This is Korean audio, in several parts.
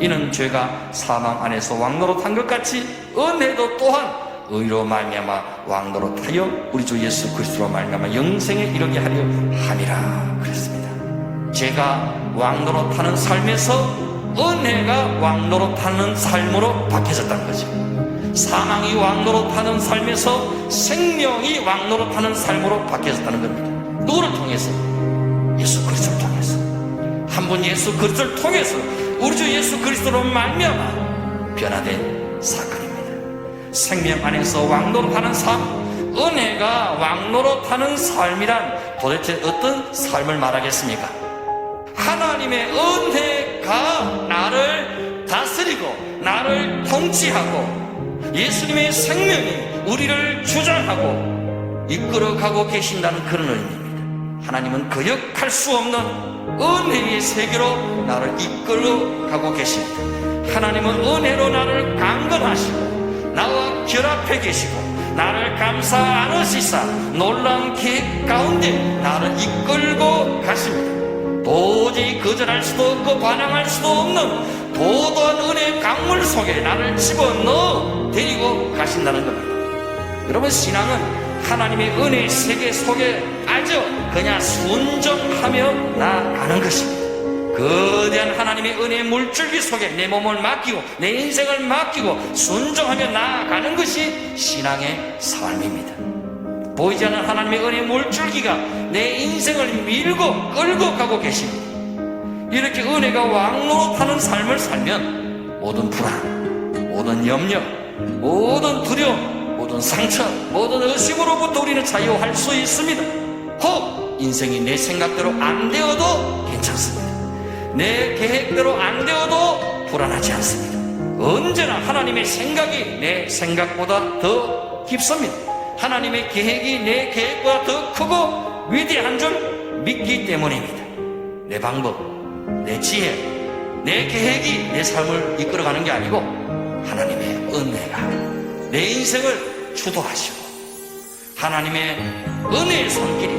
이는 죄가 사망 안에서 왕노릇한 것 같이 은혜도 또한 의로 말미암아 왕노릇하여 우리 주 예수 그리스도로 말미암아 영생에 이르게 하려 함이라 그랬습니다. 죄가 왕노릇하는 삶에서 은혜가 왕노릇하는 삶으로 바뀌어졌다는 거죠. 사망이 왕노릇하는 삶에서 생명이 왕노릇하는 삶으로 바뀌어졌다는 겁니다. 누구를 통해서? 예수 그리스도를. 한분 예수 그리스도를 통해서 우리 주 예수 그리스도로 말미암아 변화된 사건입니다. 생명 안에서 왕노릇하는 삶, 은혜가 왕노릇하는 삶이란 도대체 어떤 삶을 말하겠습니까? 하나님의 은혜가 나를 다스리고 나를 통치하고 예수님의 생명이 우리를 주장하고 이끌어가고 계신다는 그런 의미입니다. 하나님은 거역할 수 없는 은혜의 세계로 나를 이끌어 가고 계십니다. 하나님은 은혜로 나를 강건하시고 나와 결합해 계시고 나를 감사 안으시사 놀라운 계획 가운데 나를 이끌고 가십니다. 도저히 거절할 수도 없고 반항할 수도 없는 도도한 은혜의 강물 속에 나를 집어넣어 데리고 가신다는 겁니다. 여러분 신앙은 하나님의 은혜의 세계 속에 빠져 그냥 순종하며 나아가는 것입니다. 거대한 하나님의 은혜의 물줄기 속에 내 몸을 맡기고 내 인생을 맡기고 순종하며 나아가는 것이 신앙의 삶입니다. 보이지 않는 하나님의 은혜의 물줄기가 내 인생을 밀고 끌고 가고 계십니다. 이렇게 은혜가 왕노릇하는 삶을 살면 모든 불안, 모든 염려, 모든 두려움, 모든 상처, 모든 의심으로부터 우리는 자유할 수 있습니다. 혹 인생이 내 생각대로 안 되어도 괜찮습니다. 내 계획대로 안 되어도 불안하지 않습니다. 언제나 하나님의 생각이 내 생각보다 더 깊습니다. 하나님의 계획이 내 계획보다 더 크고 위대한 줄 믿기 때문입니다. 내 방법, 내 지혜, 내 계획이 내 삶을 이끌어가는 게 아니고 하나님의 은혜가 내 인생을 주도하시고 하나님의 은혜의 손길이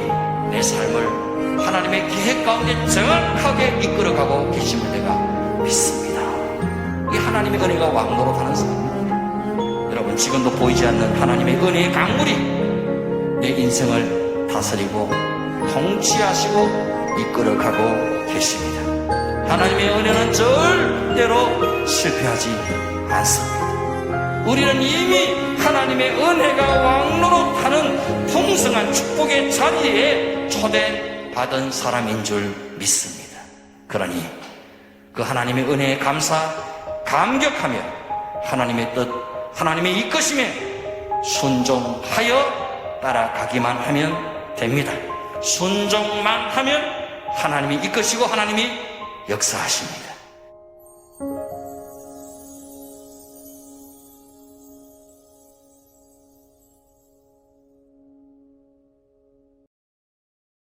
내 삶을 하나님의 계획 가운데 정확하게 이끌어가고 계심을 내가 믿습니다. 이 하나님의 은혜가 왕노릇하는 삶입니다. 여러분 지금도 보이지 않는 하나님의 은혜의 강물이 내 인생을 다스리고 통치하시고 이끌어가고 계십니다. 하나님의 은혜는 절대로 실패하지 않습니다. 우리는 이미 하나님의 은혜가 왕노릇하는 풍성한 축복의 자리에 초대받은 사람인 줄 믿습니다. 그러니 그 하나님의 은혜에 감사, 감격하며 하나님의 뜻, 하나님의 이끄심에 순종하여 따라가기만 하면 됩니다. 순종만 하면 하나님이 이끄시고 하나님이 역사하십니다.